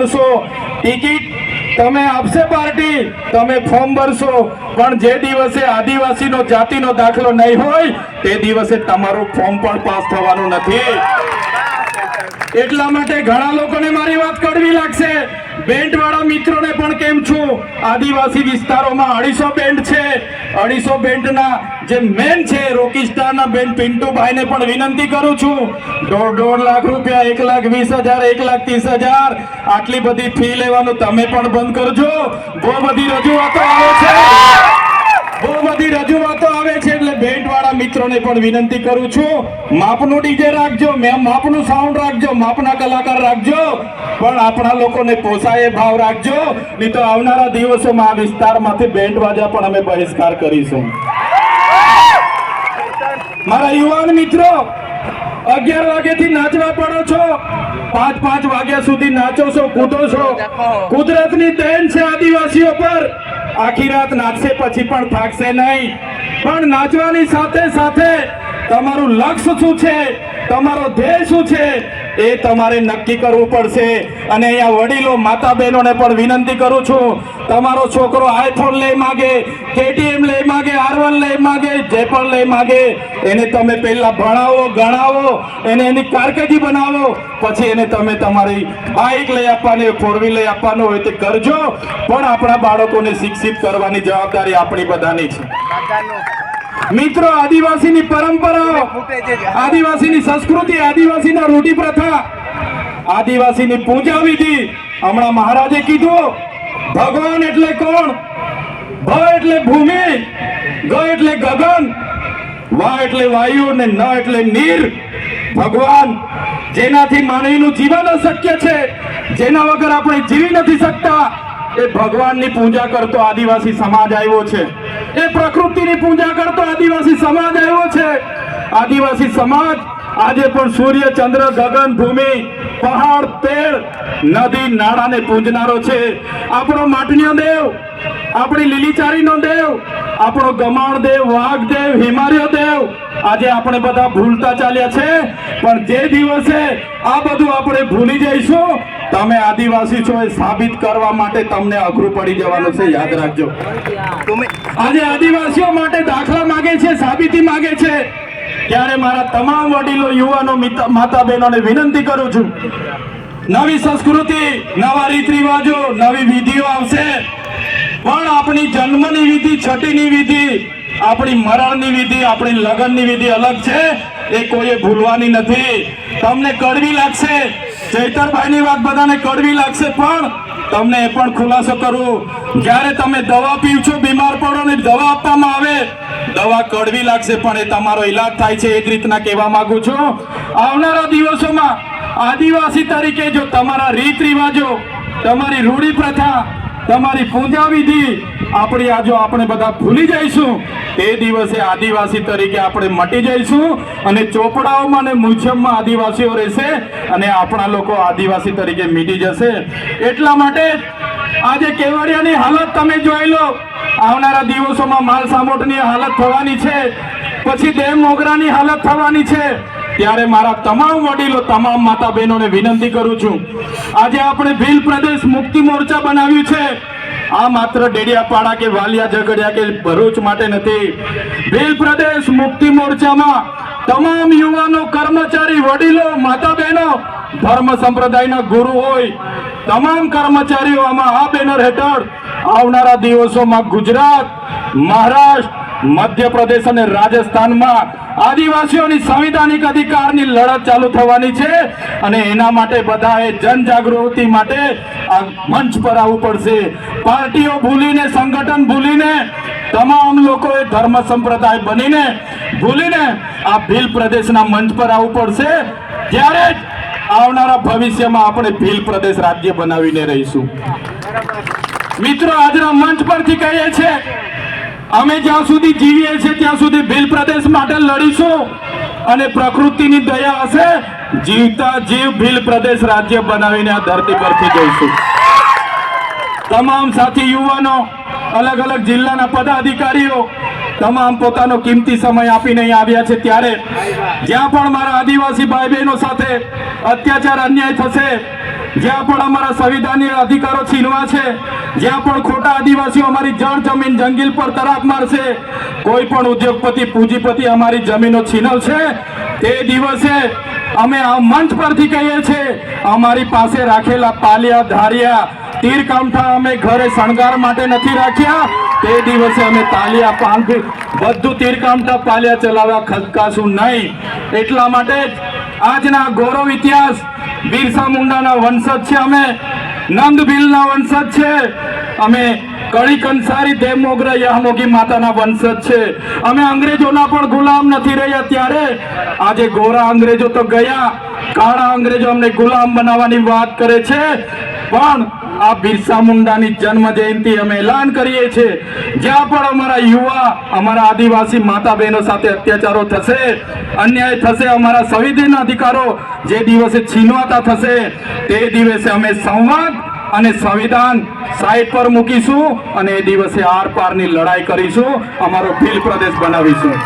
કરશો. ટિકિટ તમે આપશે પાર્ટી, તમે ફોર્મ ભરશો. પણ જે દિવસે આદિવાસીનો, જાતિનો દાખલો નહીં હોય, તે દિવસે તમારું ફોર્મ પણ પાસ થવાનું નથી. એટલા માટે ઘણા લોકોને મારી વાત કડવી લાગશે. બેન્ડ વાળા મિત્રોને પણ કેમ છું? આદિવાસી વિસ્તારોમાં અઢીસો બેન્ડ છે. અઢીસો બેન્ડના જે મેન છે, રોકી સ્ટારના બેન્ડ પિન્ટુભાઈને પણ વિનંતી કરું છું. દોઢ દોઢ લાખ રૂપિયા, એક લાખ વીસ હજાર, એક લાખ ત્રીસ હજાર. આટલી બધી ફી લેવાનું તમે પણ બંધ કરજો. બહુ બધી રજૂઆતો આવે છે. મિત્રોને પણ વિનંતી કરું છું, માપનું ડીજે રાખજો માપનું સાઉન્ડ રાખજો, માપના કલાકાર રાખજો, પણ આપણા લોકોને પોસાય ભાવ રાખજો, નહીં તો આવનારા દિવસોમાં આ વિસ્તારમાંથી બેન્ડ વાજા પણ અમે બહિષ્કાર કરીશું. મારા યુવાન મિત્રો, અગિયાર વાગ્યાથી નાચવા પડો છો, પાંચ પાંચ વાગ્યા સુધી નાચો છો, કૂદો છો. કુદરતની દેન છે આદિવાસીઓ પર. આખી રાત નાચશે પછી પણ થાકશે નહીં. પણ નાચવાની સાથે સાથે તમારું લક્ષ્ય શું છે? તમારો ધ્યેય શું છે? એ તમારે નક્કી કરવું પડશે. અને અહીંયા વડીલો માતા બહેનોને પણ વિનંતી કરું છું. તમારો છોકરો આઈફોન લઈ માગે કેટીએમ લઈ માગે આર લઈ માગે જે પણ લઈ માગે, એને તમે પહેલા ભણાવો, ગણાવો, એને એની કારકિર્દી બનાવો, પછી એને તમે તમારી બાઇક લઈ આપવાની ફોર વ્હીલ લઈ આપવાનું હોય તે કરજો. પણ આપણા બાળકોને શિક્ષિત કરવાની જવાબદારી આપણી બધાની છે. મિત્રો, આદિવાસીની પરંપરાઓ, આદિવાસીની સંસ્કૃતિ, આદિવાસીના રૂઢિ પ્રથા, આદિવાસીની પૂજા વિધિ, હમણાં મહારાજે કીધું, ભગવાન એટલે કોણ? ભ એટલે ભૂમિ. ગ એટલે ગગન, વા એટલે વાયુ ને ન એટલે નીર. ભગવાન, જેનાથી માનવીનું જીવન અશક્ય છે, જેના વગર આપણે જીવી નથી શકતા, એ ભગવાનની પૂજા કરતો આદિવાસી સમાજ આવ્યો છે. એ પ્રકૃતિની પૂજા કરતો આદિવાસી સમાજ આવ્યો છે. આદિવાસી સમાજ આજે પણ સૂર્ય ચંદ્ર ગગન ભૂમિ પહાડ પેડ નદી નાળાને પૂજનારો છે. આપણો માટનીયો દેવ આપણી લીલીચારીનો દેવ આપણો ગમાણ દેવ વાઘ દેવ હિમાલય દેવ આજે આપણે બધા ભૂલતા ચાલ્યા છે. પણ જે દિવસે આ બધું આપણે ભૂલી જઈશું તમે આદિવાસી છો એ સાબિત કરવા માટે તમને અઘરું પડી જવાનું છે. યાદ રાખજો. આજે આદિવાસીઓ માટે દાખલા માગે છે સાબિતી માગે છે. ત્યારે મારા તમામ વડીલો, યુવાનો, માતા બહેનોને વિનંતી કરું છું. નવી સંસ્કૃતિ, નવા રીત રિવાજો નવી વિધિઓ આવશે. પણ આપણી જન્મની વિધિ છઠ્ઠીની વિધિ, આપણી મરણની વિધિ, આપણી લગ્નની વિધિ અલગ છે. એ કોઈએ ભૂલવાની નથી. તમને કડવી લાગશે. ચૈતરભાઈની વાત બધાને કડવી લાગશે, પણ તમને એ પણ ખુલાસો કરું. જ્યારે તમે દવા પીવ છો બીમાર પડો ને દવા આપવામાં આવે દવા કડવી લાગશે, પણ એ તમારો ઈલાજ થાય છે એ રીતના કહેવા માંગુ છું. આવનારા દિવસોમાં આદિવાસી તરીકે જો તમારા રીત રિવાજો, તમારી રૂઢી પ્રથા, તમારી પૂજા વિધિ આપણી આ જો આપણે બધા ભૂલી જઈશું, તે દિવસે આદિવાસી તરીકે આપણે મટી જઈશું અને ચોપડાઓમાં અને મ્યુઝિયમમાં આદિવાસીઓ રહેશે અને આપણા લોકો આદિવાસી તરીકે મીટી જશે. એટલા માટે આજે કેવડિયાની હાલત તમે જોઈ લો. આવનારા દિવસોમાં માલ સામોટની હાલત થવાની છે. પછી દેવ મોગરાની હાલત થવાની છે. ત્યારે મારા તમામ વડીલો, તમામ માતા બહેનોને વિનંતી કરું છું. આજે આપણે ભીલ પ્રદેશ મુક્તિ મોરચા બનાવ્યું છે. આ માત્ર ડેડિયાપાડા કે વાલિયા ઝઘડિયા કે ભરૂચ માટે નથી. ભીલ પ્રદેશ મુક્તિ મોરચામાં તમામ યુવાનો, કર્મચારી, વડીલો માતા બહેનો ધર્મ સંપ્રદાયના ગુરુ હોય. તમામ કર્મચારીઓ આમાં આ બેનર હેઠળ. આવનારા દિવસોમાં ગુજરાત, મહારાષ્ટ્ર, મધ્યપ્રદેશ અને રાજસ્થાનમાં આદિવાસીઓની સંવિધાનિક અધિકારની લડત ચાલુ થવાની છે અને એના માટે બધાએ જનજાગૃતિ માટે આ મંચ પર આવવું પડશે. પાર્ટીઓ ભૂલીને, સંગઠન ભૂલીને, તમામ લોકોએ ધર્મ સંપ્રદાય બનીને ભૂલીને આ ભીલ પ્રદેશના મંચ પર આવવું પડશે. ત્યારે જ આવનારા ભવિષ્યમાં આપણે ભીલ પ્રદેશ રાજ્ય બનાવીને રહીશું. મિત્રો, આજના મંચ પરથી કહીએ છીએ અમે જ્યાં સુધી જીવીએ છીએ ત્યાં સુધી ભીલ પ્રદેશ માટે લડીશું અને પ્રકૃતિની દયા હશે, જીવતા જીવ ભીલ પ્રદેશ રાજ્ય બનાવીને આ ધરતી પરથી જઈશું. તમામ સાથી યુવાનો, અલગ અલગ જિલ્લાના પદાધિકારીઓ તમામ પોતાનો કિંમતી સમય આપીને આવ્યા છે ત્યારે જ્યાં પણ મારા આદિવાસી ભાઈ બહેનો સાથે અત્યાચાર, અન્યાય થશે, જ્યાં પણ અમારા સંવિધાનીય અધિકારો છીનવા છે, જ્યાં પણ ખોટા આદિવાસીઓ અમારી જળ જમીન જંગલ પર તરાપ મારશે, કોઈ પણ ઉદ્યોગપતિ, પૂંજીપતિ અમારી જમીનો છીનવશે તે દિવસે અમે આ મંચ પરથી કહીએ છીએ, અમારી પાસે રાખેલા પાલિયા ધારિયા તીર કામઠા અમે ઘરે શણગાર માટે નથી રાખ્યા. તે દિવસે અમે તાલિયા પાન બધું તીર કામઠા પાલિયા ચલાવ્યા, ખસકાશું નહીં. એટલા માટે આજના ગૌરવ ઇતિહાસ બિરસા મુંડાના વંશજ છે અમે. નંદ ભીલના વંશજ છે. અમે કળી કંસારી દેવ મોગરા યામોગી માતાના વંશજ છે. અમે અંગ્રેજોના પણ ગુલામ નથી રહ્યા ત્યારે. આજે ગોરા અંગ્રેજો તો ગયા. કાળા અંગ્રેજો અમને ગુલામ બનાવવાની વાત કરે છે. પણ આ બિરસા મુંડાની જન્મ જયંતિ અમે એલાન કરીએ છીએ. જ્યાં પણ અમારા યુવા, અમારા આદિવાસી માતા બહેનો સાથે અત્યાચારો થશે, અન્યાય થશે, અમારા સંવિધાન અધિકારો જે દિવસે છીનવાતા થશે, તે દિવસે અમે સંવાદ અને સંવિધાન સાઈડ પર મૂકીશું અને એ દિવસે આર પારની લડાઈ કરીશું, અમારો ભીલ પ્રદેશ બનાવીશું.